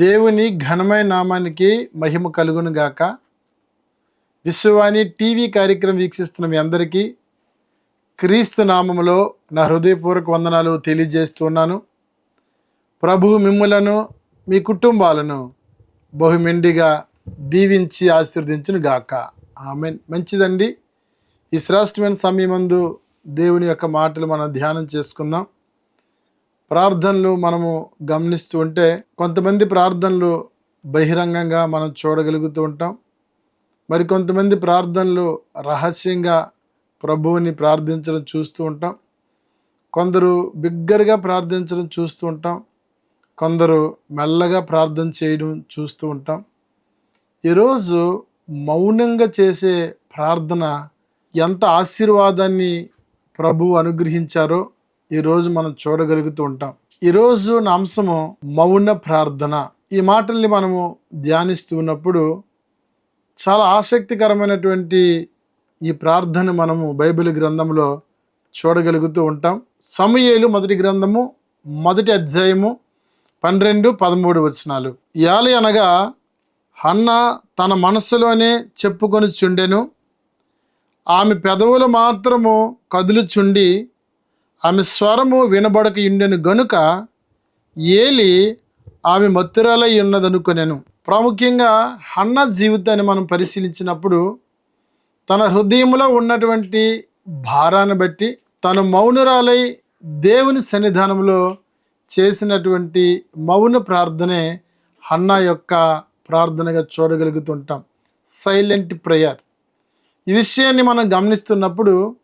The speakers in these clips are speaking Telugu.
దేవుని ఘనమైన నామానికి మహిమ కలుగును గాక. విశ్వవాణి టీవీ కార్యక్రమం వీక్షిస్తున్న మీ అందరికీ క్రీస్తు నామములో నా హృదయపూర్వక వందనాలు తెలియజేస్తున్నాను ప్రభు మిమ్ములను మీ కుటుంబాలను బహుమెండిగా దీవించి ఆశీర్వదించును గాక. ఆమె మంచిదండి. ఈ శ్రేష్టమైన సమయమందు దేవుని యొక్క మాటలు మనం ధ్యానం చేసుకుందాం. ప్రార్థనలు మనము గమనిస్తూ ఉంటే కొంతమంది ప్రార్థనలు బహిరంగంగా మనం చూడగలుగుతూ ఉంటాం. మరి కొంతమంది ప్రార్థనలు రహస్యంగా ప్రభువుని ప్రార్థించడం చూస్తూ ఉంటాం. కొందరు బిగ్గరగా ప్రార్థించడం చూస్తూ ఉంటాం. కొందరు మెల్లగా ప్రార్థన చేయడం చూస్తూ ఉంటాం. ఈరోజు మౌనంగా చేసే ప్రార్థన ఎంత ఆశీర్వాదాన్ని ప్రభు అనుగ్రహించారో ఈరోజు మనం చూడగలుగుతూ ఉంటాం. ఈరోజు నా అంశము మౌన ప్రార్థన. ఈ మాటల్ని మనము ధ్యానిస్తూ ఉన్నప్పుడు చాలా ఆసక్తికరమైనటువంటి ఈ ప్రార్థన మనము బైబిల్ గ్రంథంలో చూడగలుగుతూ ఉంటాం. సమయేలు మొదటి గ్రంథము మొదటి అధ్యాయము పన్నెండు పదమూడు వచనాలు. యాలి అనగా హన్న తన మనస్సులోనే చెప్పుకొని చుండెను ఆమె పెదవులు మాత్రము కదులుచుండి ఆమె స్వరము వినబడక ఉండెను గనుక ఏలి ఆమె మత్తురాలై ఉన్నదనుకునేను. ప్రాముఖ్యంగా హన్న జీవితాన్ని మనం పరిశీలించినప్పుడు తన హృదయంలో ఉన్నటువంటి భారాన్ని బట్టి తను మౌనురాలై దేవుని సన్నిధానంలో చేసినటువంటి మౌన ప్రార్థనే హన్నా యొక్క ప్రార్థనగా చూడగలుగుతుంటాం. Silent prayer. ఈ విషయాన్ని మనం గమనిస్తున్నప్పుడు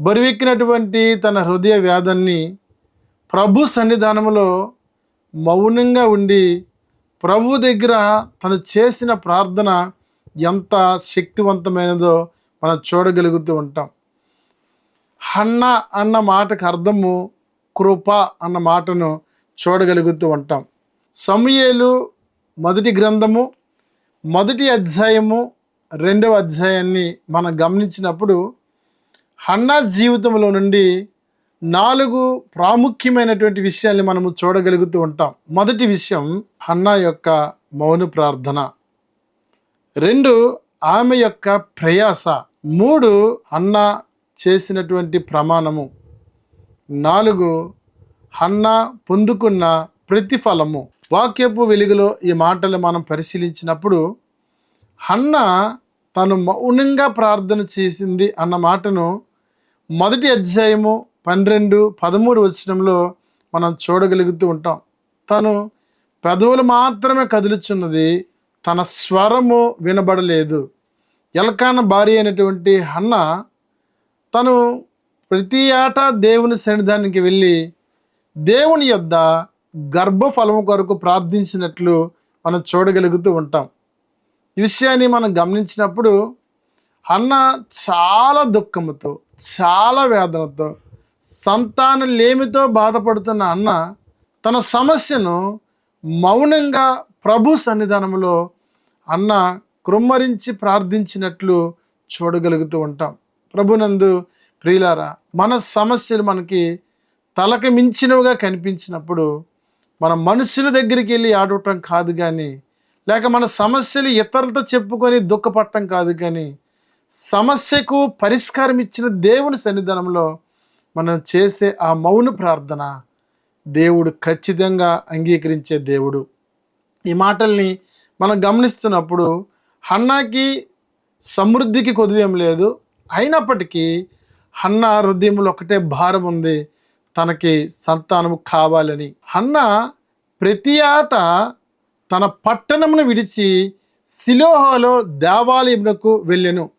బరువెక్కినటువంటి తన హృదయ వ్యాధన్ని ప్రభు సన్నిధానంలో మౌనంగా ఉండి ప్రభు దగ్గర తను చేసిన ప్రార్థన ఎంత శక్తివంతమైనదో మనం చూడగలుగుతూ ఉంటాం. హన్న అన్న మాటకు అర్థము కృప అన్న మాటను చూడగలుగుతూ ఉంటాం. సమయేలు మొదటి గ్రంథము మొదటి అధ్యాయము రెండవ అధ్యాయాన్ని మనం గమనించినప్పుడు హన్నా జీవితంలో నుండి నాలుగు ప్రాముఖ్యమైనటువంటి విషయాల్ని మనము చూడగలుగుతూ ఉంటాం. మొదటి విషయం హన్నా యొక్క మౌన ప్రార్థన. రెండు ఆమె యొక్క ప్రయాస. మూడు హన్నా చేసినటువంటి ప్రమాణము. నాలుగు హన్నా పొందుకున్న ప్రతిఫలము. వాక్యపు వెలుగులో ఈ మాటలు మనం పరిశీలించినప్పుడు హన్న తను మౌనంగా ప్రార్థన చేసింది అన్న మాటను మొదటి అధ్యాయము పన్నెండు పదమూడు వచనంలో మనం చూడగలుగుతూ ఉంటాం. తను పెదవులు మాత్రమే కదులుచున్నది తన స్వరము వినబడలేదు. ఎలకాన భార్య అయినటువంటి హన్న తను ప్రతి ఏటా దేవుని సన్నిధానికి వెళ్ళి దేవుని యొద్ద గర్భఫలము కొరకు ప్రార్థించినట్లు మనం చూడగలుగుతూ ఉంటాం. ఈ విషయాన్ని మనం గమనించినప్పుడు అన్న చాలా దుఃఖముతో చాలా వేదనతో సంతానం లేమితో బాధపడుతున్న అన్న తన సమస్యను మౌనంగా ప్రభు సన్నిధానంలో అన్న కృమ్మరించి ప్రార్థించినట్లు చూడగలుగుతూ ఉంటాం. ప్రభునందు ప్రియులారా మన సమస్యలు మనకి తలకు మించినవిగా కనిపించినప్పుడు మన మనుషుల దగ్గరికి వెళ్ళి ఆడటం కాదు కానీ లేక మన సమస్యలు ఇతరులతో చెప్పుకొని దుఃఖపడటం కాదు కానీ సమస్యకు పరిష్కారం ఇచ్చిన దేవుని సన్నిధానంలో మనం చేసే ఆ మౌన ప్రార్థన దేవుడు ఖచ్చితంగా అంగీకరించే దేవుడు. ఈ మాటల్ని మనం గమనిస్తున్నప్పుడు హన్నాకి సమృద్ధికి కొదువేం లేదు. అయినప్పటికీ హన్న హృదయంలో ఒకటే భారం ఉంది. తనకి సంతానము కావాలని. హన్న ప్రతి ఆట తన పట్టణమును విడిచి సిలోహలో దేవాలయమునకు వెళ్ళెను.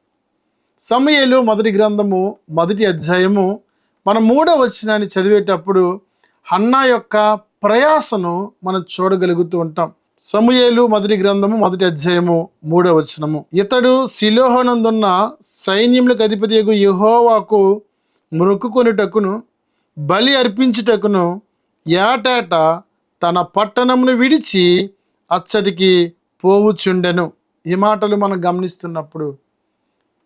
సమయలు మొదటి గ్రంథము మొదటి అధ్యాయము. మనం మూడో వచనాన్ని చదివేటప్పుడు హన్నా యొక్క ప్రయాసను మనం చూడగలుగుతూ ఉంటాం. సమూయేలు మొదటి గ్రంథము మొదటి అధ్యాయము మూడో వచనము. ఇతడు శిలోహనందున్న సైన్యములకు అధిపతి యహోవాకు మొక్కుకొనుటకును బలి అర్పించుటకును ఏటేట తన పట్టణమును విడిచి అచ్చటికి పోవుచుండెను. ఈ మాటలు మనం గమనిస్తున్నప్పుడు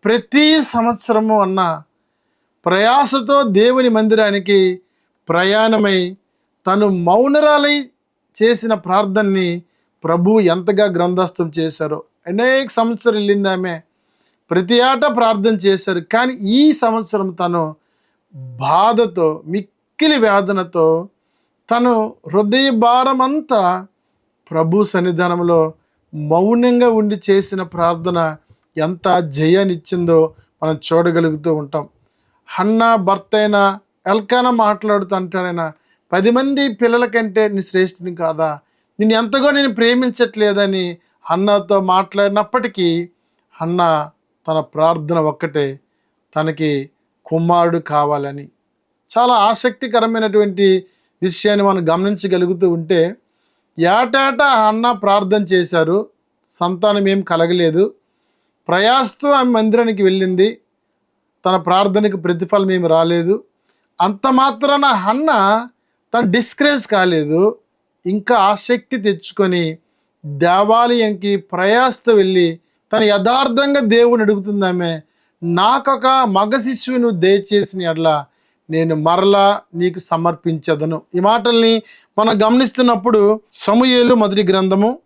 ప్రతి సంవత్సరము అన్న ప్రయాసతో దేవుని మందిరానికి ప్రయాణమై తను మౌనరాలై చేసిన ప్రార్థనని ప్రభు ఎంతగా గ్రంథస్థం చేశారో. అనేక సంవత్సరం వెళ్ళింది ఆమె. ప్రతి ఆట ప్రార్థన చేశారు. కానీ ఈ సంవత్సరం తను బాధతో మిక్కిలి వేదనతో తను హృదయ భారం అంతా ప్రభు సన్నిధానంలో మౌనంగా ఉండి చేసిన ప్రార్థన ఎంత జయాన్నిచ్చిందో మనం చూడగలుగుతూ ఉంటాం. హన్నా భర్త అయినా ఎల్కాన మాట్లాడుతూ అంటాడైనా పది మంది పిల్లల కంటే నీ శ్రేష్ఠుని కాదా? నిన్ను ఎంతగా నేను ప్రేమించట్లేదని హన్నాతో మాట్లాడినప్పటికీ హన్న తన ప్రార్థన ఒక్కటే తనకి కుమారుడు కావాలని. చాలా ఆసక్తికరమైనటువంటి విషయాన్ని మనం గమనించగలుగుతూ ఉంటే ఏటేటా అన్న ప్రార్థన చేశారు సంతానం ఏం కలగలేదు ప్రయాసతో ఆమె మందిరానికి వెళ్ళింది. తన ప్రార్థనకు ప్రతిఫలం ఏమి రాలేదు. అంత మాత్రాన హన్న తన డిస్కరేజ్ కాలేదు. ఇంకా ఆసక్తి తెచ్చుకొని దేవాలయంకి ప్రయాసతో వెళ్ళి తన యథార్థంగా దేవుని అడుగుతుందామె నాకొక మగ శిశువును దయచేసిన ఎడల నేను మరలా నీకు సమర్పించదను. ఈ మాటల్ని మనం గమనిస్తున్నప్పుడు సమూయేలు మొదటి గ్రంథము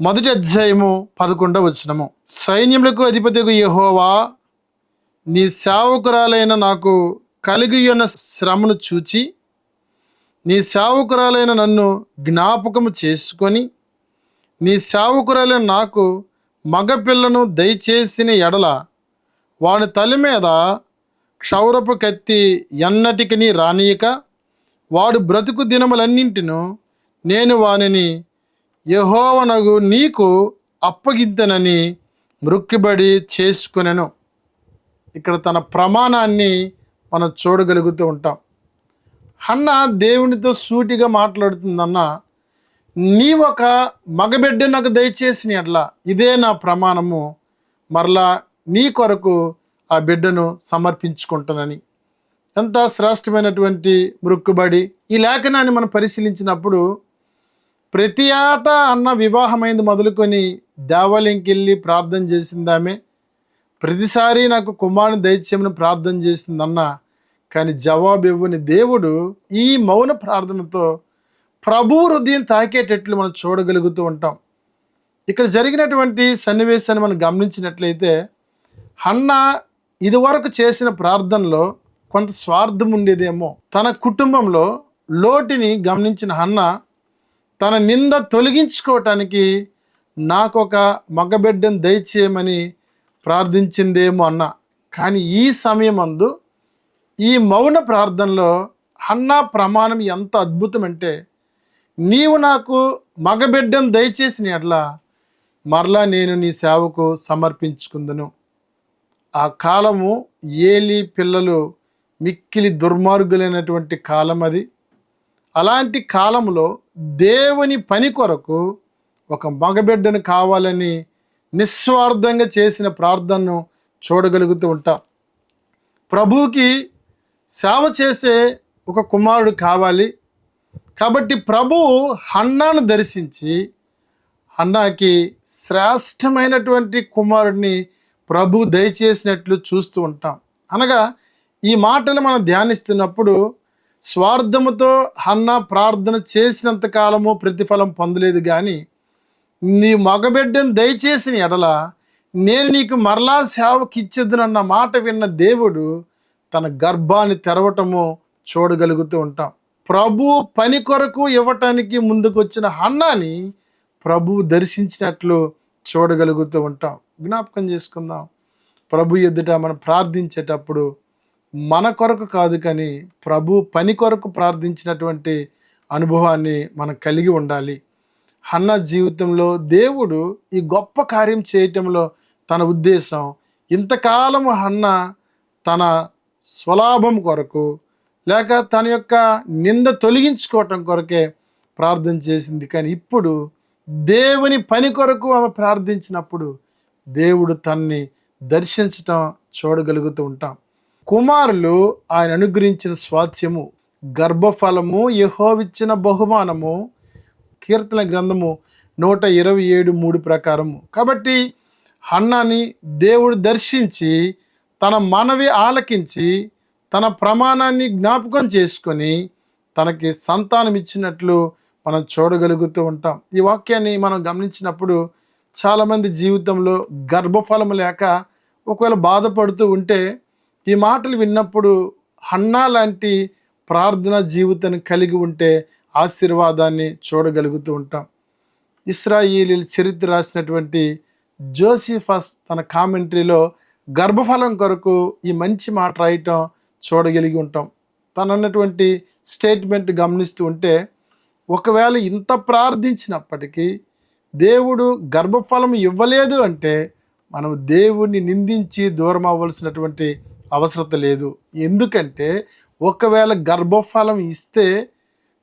మొదటి అధ్యాయము పదకొండవ వచనము. సైన్యములకు అధిపతికు యహోవా నీ సేవకురాలైన నాకు కలిగి ఉన్న శ్రమను చూచి నీ సేవకురాలైన నన్ను జ్ఞాపకము చేసుకొని నీ సేవకురాలైన నాకు మగపిల్లను దయచేసిన ఎడల వాని తల మీద క్షౌరపు కత్తి ఎన్నటికి రానియక వాడు బ్రతుకు దినములన్నింటిను నేను వానిని యహోవనగు నీకు అప్పగిద్దనని మృక్కిబడి చేసుకునెను. ఇక్కడ తన ప్రమాణాన్ని మనం చూడగలుగుతూ ఉంటాం. అన్న దేవునితో సూటిగా మాట్లాడుతుందన్న నీ ఒక మగబిడ్డ నాకు దయచేసిన అట్లా ఇదే నా ప్రమాణము మరలా నీ కొరకు ఆ బిడ్డను సమర్పించుకుంటానని. ఎంత శ్రేష్టమైనటువంటి మృక్కుబడి ఈ లేఖనాన్ని మనం పరిశీలించినప్పుడు ప్రతి ఆట అన్న వివాహమైంది మొదలుకొని దేవాలయంకి వెళ్ళి ప్రార్థన చేసిందామే. ప్రతిసారి నాకు కుమారుని దయచేయమని ప్రార్థన చేసిందన్న కానీ జవాబు ఇవ్వని దేవుడు ఈ మౌన ప్రార్థనతో ప్రభు హృదయం తాకేటట్లు మనం చూడగలుగుతూ ఉంటాం. ఇక్కడ జరిగినటువంటి సన్నివేశాన్ని మనం గమనించినట్లయితే హన్న ఇదివరకు చేసిన ప్రార్థనలో కొంత స్వార్థం ఉండేదేమో. తన కుటుంబంలో లోటిని గమనించిన హన్న తన నింద తొలగించుకోవటానికి నాకు ఒక మగబిడ్డను దయచేయమని ప్రార్థించిందేమో అన్న. కానీ ఈ సమయం అందు ఈ మౌన ప్రార్థనలో అన్న ప్రమాణం ఎంత అద్భుతం అంటే నీవు నాకు మగబిడ్డను దయచేసిన ఎట్లా మరలా నేను నీ సేవకు సమర్పించుకుందును. ఆ కాలము ఏలి పిల్లలు మిక్కిలి దుర్మార్గులైనటువంటి కాలం అది అలాంటి కాలంలో దేవుని పని కొరకు ఒక మగబిడ్డను కావాలని నిస్వార్థంగా చేసిన ప్రార్థనను చూడగలుగుతూ ఉంటాం. ప్రభువుకి సేవ చేసే ఒక కుమారుడు కావాలి. కాబట్టి ప్రభువు హన్నాను దర్శించి హన్నాకి శ్రేష్టమైనటువంటి కుమారుడిని ప్రభు దయచేసినట్లు చూస్తూ ఉంటాం. అనగా ఈ మాటలు మనం ధ్యానిస్తున్నప్పుడు స్వార్థముతో హన్న ప్రార్థన చేసినంత కాలము ప్రతిఫలం పొందలేదు కానీ నీ మగబిడ్డను దయచేసిన ఎడల నేను నీకు మరలా సేవకిచ్చేద్దునన్న మాట విన్న దేవుడు తన గర్భాన్ని తెరవటము చూడగలుగుతూ ఉంటాం. ప్రభు పని కొరకు ఇవ్వటానికి ముందుకొచ్చిన హన్నాని ప్రభు దర్శించినట్లు చూడగలుగుతూ ఉంటాం. జ్ఞాపకం చేసుకుందాం. ప్రభు ఎదుట మనం ప్రార్థించేటప్పుడు మన కొరకు కాదు కానీ ప్రభు పని కొరకు ప్రార్థించినటువంటి అనుభవాన్ని మనం కలిగి ఉండాలి. హన్న జీవితంలో దేవుడు ఈ గొప్ప కార్యం చేయటంలో తన ఉద్దేశం ఇంతకాలం హన్న తన స్వలాభం కొరకు లేక తన యొక్క నింద తొలగించుకోవటం కొరకే ప్రార్థన చేసింది. కానీ ఇప్పుడు దేవుని పని కొరకు ఆమె ప్రార్థించినప్పుడు దేవుడు తన్ని దర్శించటం చూడగలుగుతూ ఉంటాం. కుమారులు ఆయన అనుగ్రహించిన స్వాస్థ్యము గర్భఫలము యహోవిచ్చిన బహుమానము కీర్తన గ్రంథము నూట ఇరవై ఏడు మూడు ప్రకారము. కాబట్టి హన్నాని దేవుడు దర్శించి తన మనవి ఆలకించి తన ప్రమాణాన్ని జ్ఞాపకం చేసుకొని తనకి సంతానం ఇచ్చినట్లు మనం చూడగలుగుతూ ఉంటాం. ఈ వాక్యాన్ని మనం గమనించినప్పుడు చాలామంది జీవితంలో గర్భఫలం లేక ఒకవేళ బాధపడుతూ ఉంటే ఈ మాటలు విన్నప్పుడు హన్నా లాంటి ప్రార్థన జీవితాన్ని కలిగి ఉంటే ఆశీర్వాదాన్ని చూడగలుగుతూ ఉంటాం. ఇస్రాయిలీల చరిత్ర రాసినటువంటి జోసిఫస్ తన కామెంటరీలో గర్భఫలం కొరకు ఈ మంచి మాట రాయటం చూడగలిగి ఉంటాం. తనన్నటువంటి అన్నటువంటి స్టేట్మెంట్ గమనిస్తూ ఉంటే ఒకవేళ ఇంత ప్రార్థించినప్పటికీ దేవుడు గర్భఫలం ఇవ్వలేదు అంటే మనం దేవుణ్ణి నిందించి దూరం అవ్వాల్సినటువంటి అవసరత లేదు. ఎందుకంటే ఒకవేళ గర్భఫలం ఇస్తే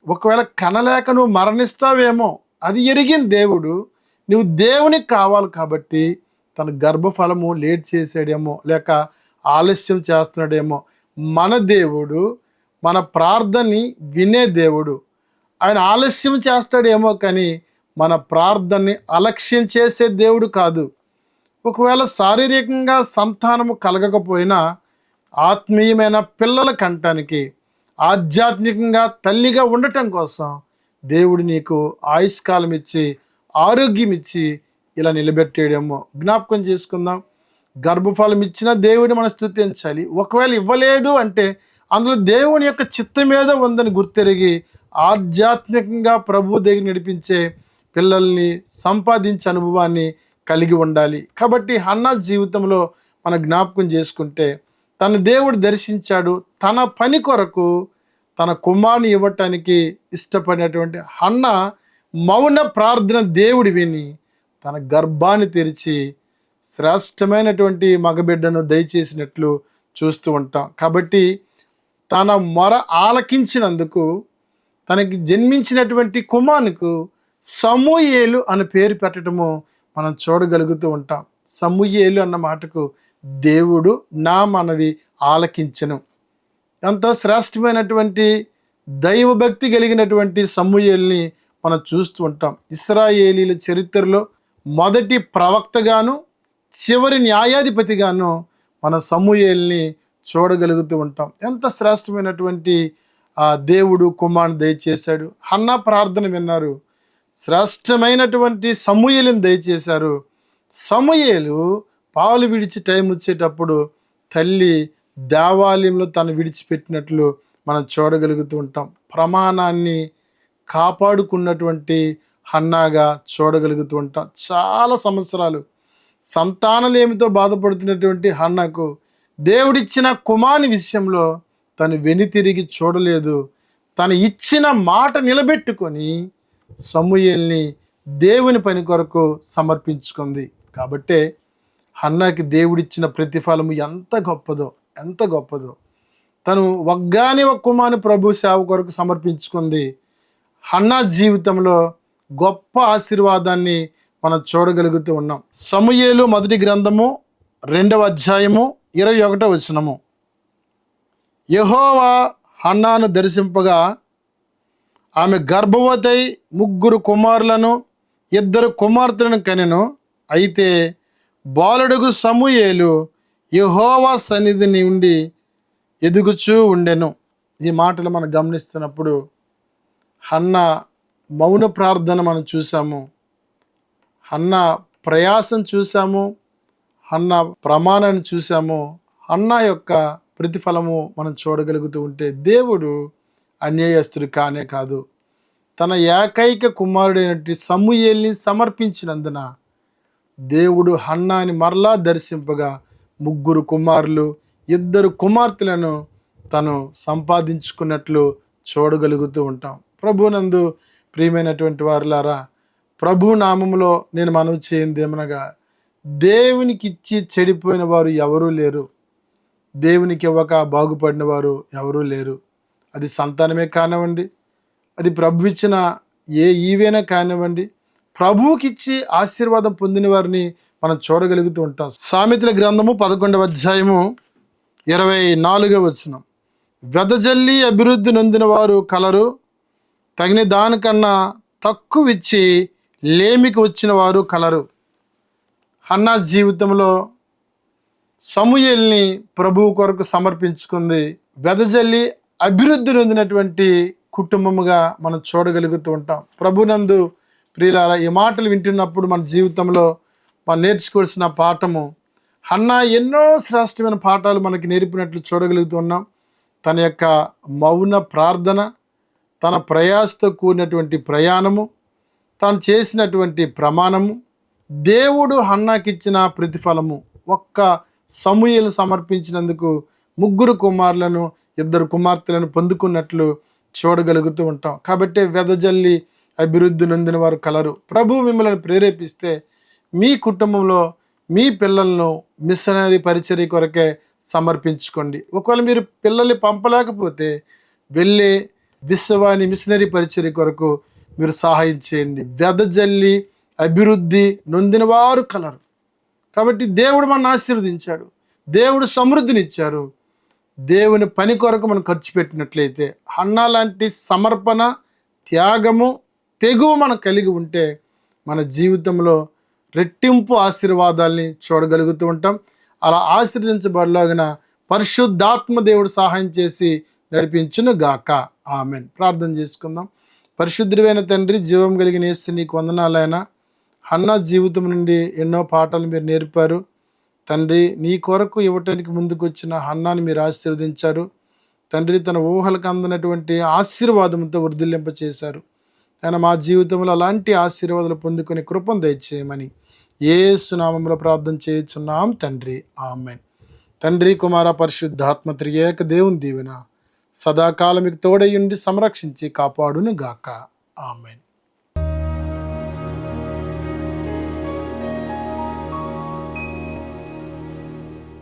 ఒకవేళ కనలేక నువ్వు మరణిస్తావేమో అది ఎరిగిన దేవుడు నువ్వు దేవునికి కావాలి కాబట్టి తన గర్భఫలము లేట్ చేసాడేమో లేక ఆలస్యం చేస్తున్నాడేమో మన దేవుడు మన ప్రార్థనని వినే దేవుడు ఆయన ఆలస్యం చేస్తాడేమో కానీ మన ప్రార్థనని అలక్ష్యం చేసే దేవుడు కాదు. ఒకవేళ శారీరకంగా సంతానము కలగకపోయినా ఆత్మీయమైన పిల్లల కంటానికి ఆధ్యాత్మికంగా తల్లిగా ఉండటం కోసం దేవుడు నీకు ఆయుష్కాలం ఇచ్చి ఆరోగ్యం ఇచ్చి ఇలా నిలబెట్టేయడము. జ్ఞాపకం చేసుకుందాం. గర్భఫలం ఇచ్చిన దేవుడిని మనం స్థుతించాలి. ఒకవేళ ఇవ్వలేదు అంటే అందులో దేవుని యొక్క చిత్తం మీద ఉందని గుర్తెరిగి ఆధ్యాత్మికంగా ప్రభు దగ్గర నడిపించే పిల్లల్ని సంపాదించే అనుభవాన్ని కలిగి ఉండాలి. కాబట్టి హన్నా జీవితంలో మన జ్ఞాపకం చేసుకుంటే తన దేవుడు దర్శించాడు. తన పని కొరకు తన కుమారుని ఇవ్వటానికి ఇష్టపడినటువంటి అన్న మౌన ప్రార్థన దేవుడి విని తన గర్భాన్ని తెరిచి శ్రేష్టమైనటువంటి మగబిడ్డను దయచేసినట్లు చూస్తూ ఉంటాం. కాబట్టి తన మొర ఆలకించినందుకు తనకి జన్మించినటువంటి కుమారునికి సమూయేలు అని పేరు పెట్టడము మనం చూడగలుగుతూ ఉంటాం. సమూయేలు అన్న మాటకు దేవుడు నా మనవి ఆలకించను. అంత శ్రేష్టమైనటువంటి దైవభక్తి కలిగినటువంటి సమూయేల్ని మనం చూస్తూ ఉంటాం. ఇస్రాయేలీల చరిత్రలో మొదటి ప్రవక్తగాను చివరి న్యాయాధిపతిగాను మన సమూయేల్ని చూడగలుగుతూ ఉంటాం. ఎంత శ్రేష్టమైనటువంటి ఆ దేవుడు కుమారుని దయచేశాడు. హన్నా ప్రార్థన విన్నారు. శ్రేష్టమైనటువంటి సమూయలను దయచేశారు. సమయలు పాలు విడిచి టైం వచ్చేటప్పుడు తల్లి దేవాలయంలో తను విడిచిపెట్టినట్లు మనం చూడగలుగుతూ ఉంటాం. ప్రమాణాన్ని కాపాడుకున్నటువంటి హన్నాగా చూడగలుగుతూ ఉంటాం. చాలా సంవత్సరాలు సంతానలేమితో బాధపడుతున్నటువంటి హన్నకు దేవుడిచ్చిన కుమాని విషయంలో తను వెనుతిరిగి చూడలేదు. తను ఇచ్చిన మాట నిలబెట్టుకొని సమూయల్ని దేవుని పని కొరకు సమర్పించుకుంది. కాబట్టే హన్నాకి దేవుడిచ్చిన ప్రతిఫలము ఎంత గొప్పదో ఎంత గొప్పదో. తను ఒగ్గాని ఒక కుమారుని ప్రభు సేవ కొరకు సమర్పించుకుంది. హన్నా జీవితంలో గొప్ప ఆశీర్వాదాన్ని మనం చూడగలుగుతూ ఉన్నాం. సమూయేలు మొదటి గ్రంథము రెండవ అధ్యాయము ఇరవై ఒకటో వచనము. యహోవా హన్నాను దర్శింపగా ఆమె గర్భవతై ముగ్గురు కుమారులను ఇద్దరు కుమార్తెలను కనెను. అయితే బాలుడుగు సమూయేలు యహోవా సన్నిధి నుండి ఎదుగుచూ ఉండెను. ఈ మాటలు మనం గమనిస్తున్నప్పుడు హన్న మౌన ప్రార్థన మనం చూసాము. హన్న ప్రయాసం చూసాము. హన్న ప్రమాణాన్ని చూసాము. అన్న యొక్క ప్రతిఫలము మనం చూడగలుగుతూ ఉంటే దేవుడు అన్యాయస్తుడు కానే కాదు. తన ఏకైక కుమారుడైనటువంటి సమూయేల్ని సమర్పించినందున దేవుడు హన్నాని మరలా దర్శింపగా ముగ్గురు కుమారులు ఇద్దరు కుమార్తెలను తను సంపాదించుకున్నట్లు చూడగలుగుతూ ఉంటాం. ప్రభునందు ప్రియమైనటువంటి వారులారా ప్రభు నామములో నేను మనవి చేయింది ఏమనగా దేవునికి ఇచ్చి చెడిపోయిన వారు ఎవరూ లేరు. దేవునికి ఇవ్వక బాగుపడిన వారు ఎవరూ లేరు. అది సంతానమే కానివ్వండి అది ప్రభు ఇచ్చిన ఏ ఈవేనా కానివ్వండి ప్రభువుకిచ్చి ఆశీర్వాదం పొందిన వారిని మనం చూడగలుగుతూ ఉంటాం. సామెతల గ్రంథము పదకొండవ అధ్యాయము ఇరవై నాలుగవ వచనం. వెదజల్లి అభివృద్ధి నొందిన వారు కలరు తగిన దానికన్నా తక్కువ ఇచ్చి లేమికి వచ్చిన వారు కలరు. హన్నా జీవితంలో సమూయల్ని ప్రభువు కొరకు సమర్పించుకుంది. వెదజల్లి అభివృద్ధి నొందినటువంటి కుటుంబముగా మనం చూడగలుగుతూ ఉంటాం. ప్రభునందు ప్రియులారా ఈ మాటలు వింటున్నప్పుడు మన జీవితంలో మనం నేర్చుకోవాల్సిన పాఠము హన్నా ఎన్నో శ్రేష్టమైన పాఠాలు మనకి నేర్పినట్లు చూడగలుగుతున్నాం. తన యొక్క మౌన ప్రార్థన తన ప్రయాసతో కూడినటువంటి ప్రయాణము తాను చేసినటువంటి ప్రమాణము దేవుడు హన్నాకిచ్చిన ప్రతిఫలము ఒక్క సమూహలు సమర్పించినందుకు ముగ్గురు కుమారులను ఇద్దరు కుమార్తెలను పొందుకున్నట్లు చూడగలుగుతూ ఉంటాం. కాబట్టి వెదజల్లి అభివృద్ధి నొందిన వారు కలరు. ప్రభు మిమ్మల్ని ప్రేరేపిస్తే మీ కుటుంబంలో మీ పిల్లలను మిషనరీ పరిచర్య కొరకే సమర్పించుకోండి. ఒకవేళ మీరు పిల్లల్ని పంపలేకపోతే వెళ్ళే విశ్వవాణి మిషనరీ పరిచర్య కొరకు మీరు సహాయం చేయండి. వెదజల్లి అభివృద్ధి నొందిన వారు కలరు. కాబట్టి దేవుడు మన ఆశీర్వదించాడు. దేవుడు సమృద్ధినిచ్చారు. దేవుని పని కొరకు మనం ఖర్చు పెట్టినట్లయితే అన్న లాంటి సమర్పణ త్యాగము తెగువ మనం కలిగి ఉంటే మన జీవితంలో రెట్టింపు ఆశీర్వాదాల్ని చూడగలుగుతూ ఉంటాం. అలా ఆశీర్వదించబడలాగిన పరిశుద్ధాత్మ దేవుడు సహాయం చేసి నడిపించును గాక. ఆమెన్. ప్రార్థన చేసుకుందాం. పరిశుద్ధుడైన తండ్రి జీవం కలిగిన వేసి నీకు వందనాలైనా అన్న జీవితం నుండి ఎన్నో పాఠాలు మీరు నేర్పారు. తండ్రి నీ కొరకు ఇవ్వటానికి ముందుకొచ్చిన వచ్చిన మీరు ఆశీర్వదించారు. తండ్రి తన ఊహలకు అందనటువంటి ఆశీర్వాదంతో వృద్ధిలింప చేశారు ఆయన మా జీవితంలో అలాంటి ఆశీర్వాదాలు పొందుకుని కృపను దయచేయమని ఏ సునామంలో ప్రార్థన చేయుచున్నాం తండ్రి. ఆమెన్. తండ్రి కుమార పరిశుద్ధాత్మ త్రియేక దేవుని దీవెన సదాకాలం మీకు తోడయుండి సంరక్షించి కాపాడును గాక ఆమెన్.